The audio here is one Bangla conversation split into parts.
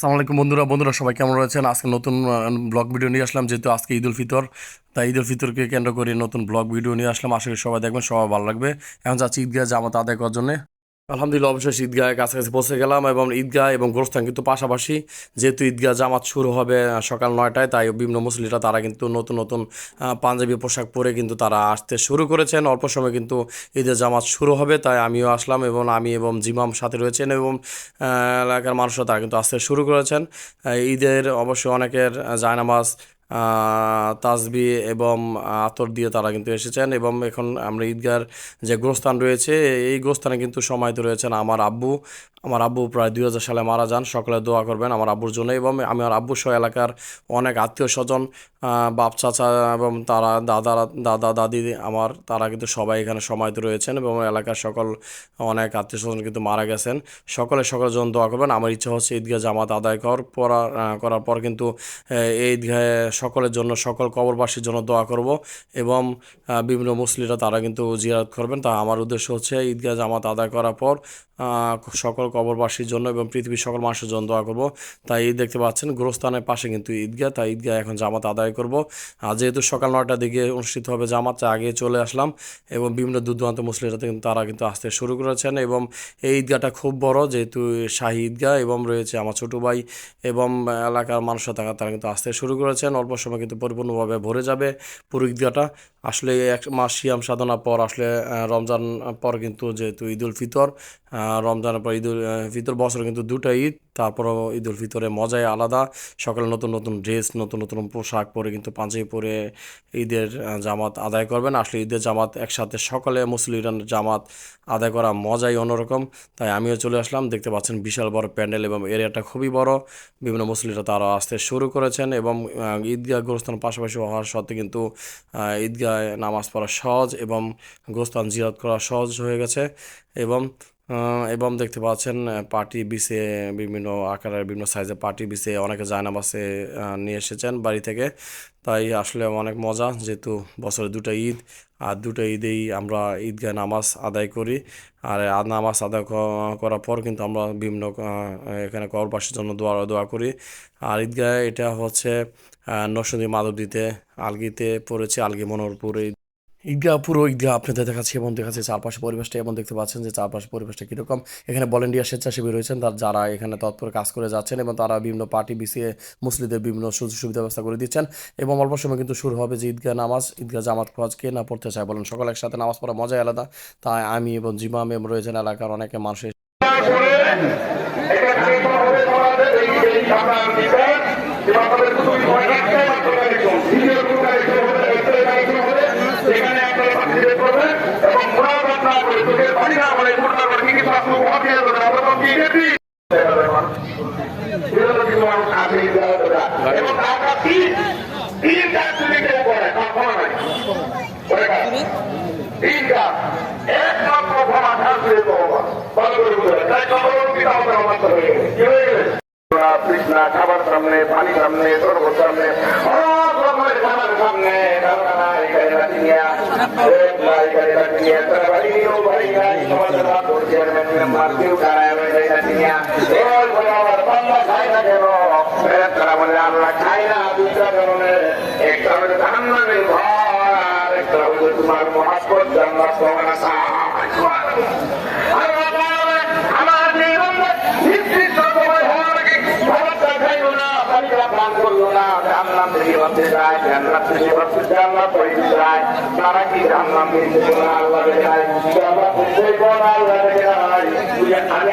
আসসালামু আলাইকুম বন্ধুরা বন্ধুরা সবাই কেমন রয়েছেন? আজকে নতুন ব্লগ ভিডিও নিয়ে আসলাম, যেহেতু আজকে ঈদ উল ফিতর, তাই ঈদ উল ফিতরকে কেন্দ্র করে নতুন ব্লগ ভিডিও নিয়ে আসলাম। আশা করি সবাই দেখবেন, সবাই ভালো লাগবে। এখন যাচ্ছি ঈদগাহ জামাত আদায় করার জন্য। আলহামদুলিল্লাহ, অবশ্যই ঈদগাহের কাছাকাছি পৌঁছে গেলাম এবং ঈদগাহ এবং গোরস্থান কিন্তু পাশাপাশি যেহেতু ঈদগাহ জামাত শুরু হবে সকাল নয়টায়, তাই বিভিন্ন মুসলিরা তারা কিন্তু নতুন নতুন পাঞ্জাবি পোশাক পরে কিন্তু তারা আসতে শুরু করেছেন। অল্প সময় কিন্তু ঈদের জামাত শুরু হবে, তাই আমিও আসলাম এবং আমি এবং জিমাম সাথে রয়েছেন এবং এলাকার মানুষরা তারা কিন্তু আসতে শুরু করেছেন। ঈদের অবশ্যই অনেকের জায়নামাজ তাসবি এবং আতর দিয়ে তারা কিন্তু এসেছেন এবং এখন আমরা ঈদগার যে গোস্থান রয়েছে, এই গোস্থানে কিন্তু সমাহিত রয়েছেন আমার আব্বু। আমার আব্বু প্রায় দুই হাজার সালে মারা যান, সকলে দোয়া করবেন আমার আব্বুর জন্য এবং আমি আমার আব্বু সহ এলাকার অনেক আত্মীয় স্বজন বাপ, চাচা এবং তারা, দাদা দাদা, দাদি, আমার তারা কিন্তু সবাই এখানে সমাহিত রয়েছেন এবং এলাকার সকল অনেক আত্মীয় স্বজন কিন্তু মারা গেছেন। সকলে সকলের জন্য দোয়া করবেন। আমার ইচ্ছা হচ্ছে ঈদগাহ জামাত আদায় কর, পড়া করার পর কিন্তু এই ঈদগাহে সকলের জন্য, সকল কবরবাসীর জন্য দোয়া করব এবং বিভিন্ন মুসলিরা তারা কিন্তু জিয়ারত করবেন। তা আমার উদ্দেশ্য হচ্ছে ঈদগাহ জামাত আদায় করার পর সকল কবরবাসীর জন্য এবং পৃথিবীর সকল মানুষের জন্য দোয়া করব। তাই ঈদ দেখতে পাচ্ছেন, গোরস্থানের পাশে কিন্তু ঈদগাহ, তাই ঈদগাহ এখন জামাত আদায় করব। আর যেহেতু সকাল নয়টার দিকে অনুষ্ঠিত হবে জামাত আগে চলে আসলাম এবং বিভিন্ন দূর দূরান্ত মুসলিরা কিন্তু তারা কিন্তু আসতে শুরু করেছেন এবং এই ঈদগাহটা খুব বড়, যেহেতু শাহী ঈদগাহ এবং রয়েছে আমার ছোটো ভাই এবং এলাকার মানুষরা তারা কিন্তু আসতে শুরু করেছেন। অল্প সময় কিন্তু পরিপূর্ণভাবে ভরে যাবে পুরো ঈদগাহটা। আসলে এক মাস সিয়াম সাধনা পর আসলে রমজান পর কিন্তু যেহেতু ঈদ উল ফিতর রমজানের পর ঈদ উল ফিতর বছর কিন্তু দুটো ঈদ, তারপরও ঈদ উল ফিতরে মজাই আলাদা। সকালে নতুন নতুন ড্রেস, নতুন নতুন পোশাক পরে কিন্তু পাঞ্জাবি পরে ঈদের জামাত আদায় করবেন। আসলে ঈদের জামাত একসাথে সকলে মুসলিম জামাত আদায় করা মজাই অন্যরকম। তাই আমিও চলে আসলাম। দেখতে পাচ্ছেন বিশাল বড় প্যান্ডেল এবং এরিয়াটা খুবই বড়। বিভিন্ন মুসলিরা তারা আসতে শুরু করেছেন এবং ঈদগাহ গোরস্থান পাশাপাশি হওয়ার সত্ত্বে কিন্তু ঈদগাহে নামাজ পড়া সহজ এবং গোরস্থান জিয়ারত করা সহজ হয়ে গেছে এবং এবং দেখতে পাচ্ছেন পার্টি বিছে বিভিন্ন আকারের বিভিন্ন সাইজের পার্টি বিছে অনেকে জায়নামাজে আহ, নিয়ে এসেছেন বাড়ি থেকে। তাই আসলে অনেক মজা যেহেতু বছরে দুটো ঈদ আর দুটো ঈদেই আমরা ঈদগাহ নামাজ আদায় করি। আর নামাজ আদায় করার পর কিন্তু আমরা বিভিন্ন এখানে কবরবাসীর জন্য দোয়া দোয়া করি। আর ঈদগাহ এটা হচ্ছে নরসিংদী মাধবদীতে আলগিতে পড়েছে আলগি মনোহরপুর। এই ঈদগাহ পুরো ঈদগাহ আপনাদের দেখাচ্ছি এবং দেখাচ্ছি চারপাশে পরিবেশটা এবং দেখতে পাচ্ছেন যে চারপাশে পরিবেশটা কীরকম। এখানে ভলেন্টিয়ার স্বেচ্ছাসেবী রয়েছেন, তার যারা এখানে তৎপর কাজ করে যাচ্ছেন এবং তারা বিভিন্ন পার্টি বিসিয়ে মুসলিদের বিভিন্ন সুযোগ সুবিধা ব্যবস্থা করে দিচ্ছেন এবং অল্প সময় কিন্তু শুরু হবে যে ঈদগাহ নামাজ, ঈদগাহ জামাত ফজ কে না পড়তে চায় বলেন। সকল একসাথে নামাজ পড়া মজাই আলাদা। তাই আমি এবং জিমাম এবং রয়েছেন এলাকার অনেকে মানুষ এবং আপনার তিন তিন কাজ যদি কেউ করে কখনো নাই করে কাজ তিন কাজ একমাত্র ক্ষমা থাকবে তোমার ভালো করে বুঝবে তাই কবরমুক্তি আমাদের অমান্ত গেছে কি গেছে তৃষ্ণা খাবার সামনে পানি সামনে সর্বত সামনে খাবার সামনে দাঁড়ানা এখানে রাখিয়া এখানে রাখিয়া তারা বাড়ি নিয়েও বাড়ি গাই সমাজের হাত মেম্বার কেউ দাঁড়ায় বাংলা খায় না কেন তোমার পাওয়ার আশা। আমার খাবারটা খাইলো না, পানিটা পান করল না, জাহান্নাম থেকে বাঁচতে যায়, জান্নাত থেকে বাঁচতে জান্নাত হইতে যায়। তারা কি পারে না, আল্লাহ রেখে দেয়। বুঝে, আমি আল্লাহ রেখে দিচ্ছি গো, না, আল্লাহ আপনারাও রেখে দেয়। আমি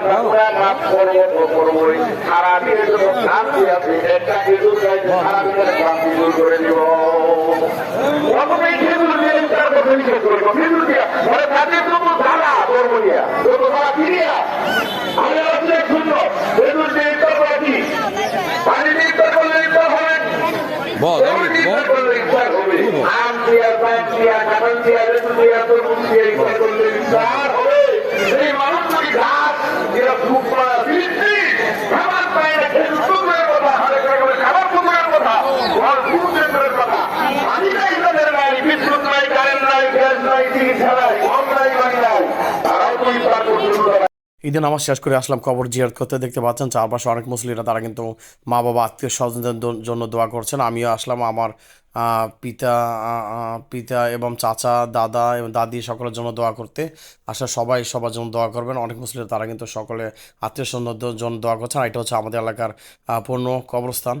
গুণা মাফ করব তো করবোই সারাদিনের জন্য কাজ দিয়ে আপনি একটা ইঁদুর চাইছে সারাদিনের কাজ ইঁদুর করে দিব। অথবা এই খেজুর দিয়ে তার কথা নিষেধ করব খেজুর দিয়া। ঘরে থাকে তো তো ধারা করবইয়া তো তো তারা ফিরিয়া আমি আপনি শূন্য খেজুর দিয়ে ইফতার করা কি? পানি দিয়ে ইফতার করলে ইফতার হবে। বল ইফতার করলে ইফতার হবে। আম দিয়া পান দিয়া কাঁঠাল দিয়া লেবু দিয়া তরমুজ দিয়া ইফতার করলে ইফতার রূপ ঈদে নামাজ শেষ করে আসলাম কবর জিয়ারত করতে। দেখতে পাচ্ছেন চারপাশে অনেক মুসলিমরা তারা কিন্তু মা বাবা আত্মীয় স্বজনদের জন্য দোয়া করছেন। আমিও আসলাম আমার পিতা পিতা এবং চাচা, দাদা এবং দাদি সকলের জন্য দোয়া করতে। আসলে সবাই সবার জন্য দোয়া করবেন। অনেক মুসলিম তারা কিন্তু সকলে আত্মীয় স্বজনদের জন্য দোয়া করছেন। এটা হচ্ছে আমাদের এলাকার পূর্ণ কবরস্থান।